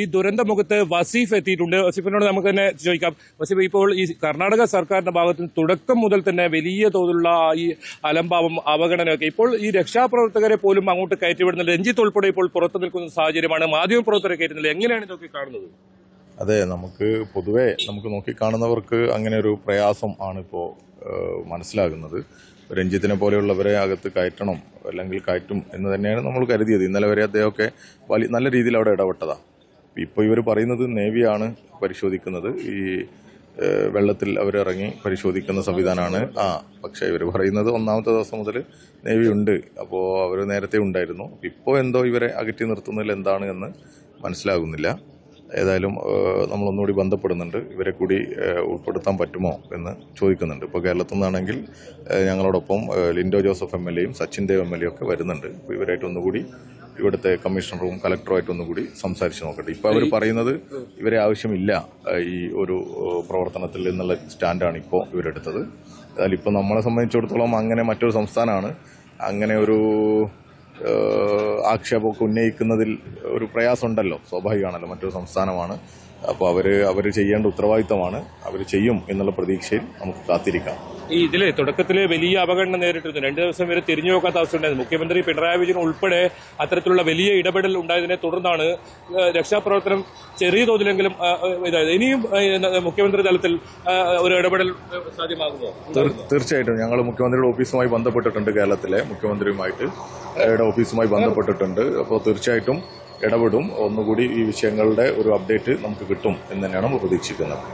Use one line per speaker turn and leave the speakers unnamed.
ഈ ദുരന്തമുഖത്ത് വസീഫ് എത്തിയിട്ടുണ്ട്. വസീഫിനോട് നമുക്ക് തന്നെ ചോദിക്കാം. വസീഫ് ഇപ്പോൾ ഈ കർണാടക സർക്കാരിന്റെ ഭാഗത്ത് തുടക്കം മുതൽ തന്നെ വലിയ തോതിലുള്ള ഈ അലംഭാവം അവഗണനയൊക്കെ. ഇപ്പോൾ ഈ രക്ഷാപ്രവർത്തകരെ പോലും അങ്ങോട്ട് കയറ്റിവിടുന്ന രഞ്ജിത്ത് ഉൾപ്പെടെ ഇപ്പോൾ പുറത്തു നിൽക്കുന്ന സാഹചര്യമാണ്. മാധ്യമ പ്രവർത്തകരെ കയറ്റുന്നത് എങ്ങനെയാണ് ഇതൊക്കെ കാണുന്നത്?
അതെ നമുക്ക് പൊതുവെ നമുക്ക് നോക്കിക്കാണുന്നവർക്ക് അങ്ങനെ ഒരു പ്രയാസം ആണ് മനസ്സിലാകുന്നത്. രഞ്ജിത്തിനെ പോലെയുള്ളവരെ അകത്ത് കയറ്റണം അല്ലെങ്കിൽ കയറ്റും എന്ന് തന്നെയാണ് നമ്മൾ കരുതിയത്. ഇന്നലെ വരെ അദ്ദേഹമൊക്കെ വലിയ നല്ല രീതിയിൽ അവിടെ ഇടപെട്ടതാണ് ഇപ്പോൾ ഇവർ പറയുന്നത് നേവിയാണ് പരിശോധിക്കുന്നത്. ഈ വെള്ളത്തിൽ അവരിറങ്ങി പരിശോധിക്കുന്ന സംവിധാനമാണ്. ആ പക്ഷേ ഇവർ പറയുന്നത് ഒന്നാമത്തെ ദിവസം മുതൽ നേവി ഉണ്ട്. അപ്പോൾ അവർ നേരത്തെ ഉണ്ടായിരുന്നു. ഇപ്പോൾ എന്തോ ഇവരെ അകറ്റി നിർത്തുന്നതിൽ എന്താണ് എന്ന് മനസ്സിലാകുന്നില്ല. ഏതായാലും നമ്മളൊന്നുകൂടി ബന്ധപ്പെടുന്നുണ്ട്. ഇവരെ കൂടി ഉൾപ്പെടുത്താൻ പറ്റുമോ എന്ന് ചോദിക്കുന്നുണ്ട്. ഇപ്പോൾ കേരളത്തിൽ നിന്നാണെങ്കിൽ ഞങ്ങളോടൊപ്പം ലിൻഡോ ജോസഫ് എം എൽ എയും Sachin Dev M L A ഒക്കെ വരുന്നുണ്ട്. അപ്പോൾ ഇവരായിട്ട് ഒന്നുകൂടി ഇവിടുത്തെ കമ്മീഷണറും കലക്ടറുമായിട്ട് ഒന്നുകൂടി സംസാരിച്ച് നോക്കട്ടെ. ഇപ്പോൾ അവർ പറയുന്നത് ഇവരെ ആവശ്യമില്ല ഈ ഒരു പ്രവർത്തനത്തിൽ എന്നുള്ള സ്റ്റാൻഡാണ് ഇപ്പോൾ ഇവരെടുത്തത്. ഏതായാലും ഇപ്പോൾ നമ്മളെ സംബന്ധിച്ചിടത്തോളം അങ്ങനെ മറ്റൊരു സംസ്ഥാനമാണ്. അങ്ങനെ ഒരു ആക്ഷേപമൊക്കെ ഉന്നയിക്കുന്നതിൽ ഒരു പ്രയാസമുണ്ടല്ലോ. സ്വാഭാവികമാണല്ലോ മറ്റൊരു സംസ്ഥാനമാണ്. അപ്പോൾ അവർ അവർ ചെയ്യേണ്ട ഉത്തരവാദിത്തമാണ്. അവർ ചെയ്യും എന്നുള്ള പ്രതീക്ഷയിൽ നമുക്ക് കാത്തിരിക്കാം.
ഈ ഇതിലെ തുടക്കത്തിൽ വലിയ അവഗണന നേരിട്ടിരുന്നു. രണ്ട് ദിവസം വരെ തിരിഞ്ഞു നോക്കാത്ത അവസ്ഥ ഉണ്ടായിരുന്നു മുഖ്യമന്ത്രി പിണറായി വിജയൻ ഉൾപ്പെടെ അത്തരത്തിലുള്ള വലിയ ഇടപെടൽ ഉണ്ടായതിനെ തുടർന്നാണ് രക്ഷാപ്രവർത്തനം ചെറിയ തോതിലെങ്കിലും ഇതായത്. ഇനിയും മുഖ്യമന്ത്രി തലത്തിൽ ഒരു ഇടപെടൽ സാധ്യമാകുമോ?
തീർച്ചയായിട്ടും. ഞങ്ങൾ മുഖ്യമന്ത്രിയുടെ ഓഫീസുമായി ബന്ധപ്പെട്ടിട്ടുണ്ട് കേരളത്തിലെ മുഖ്യമന്ത്രിയുമായിട്ട്. ഓഫീസുമായി ബന്ധപ്പെട്ടിട്ടുണ്ട്. അപ്പോൾ തീർച്ചയായിട്ടും ഇടപെടും. ഒന്നുകൂടി ഈ വിഷയങ്ങളുടെ ഒരു അപ്ഡേറ്റ് നമുക്ക് കിട്ടും എന്ന് തന്നെയാണ് പ്രതീക്ഷിക്കുന്നത്.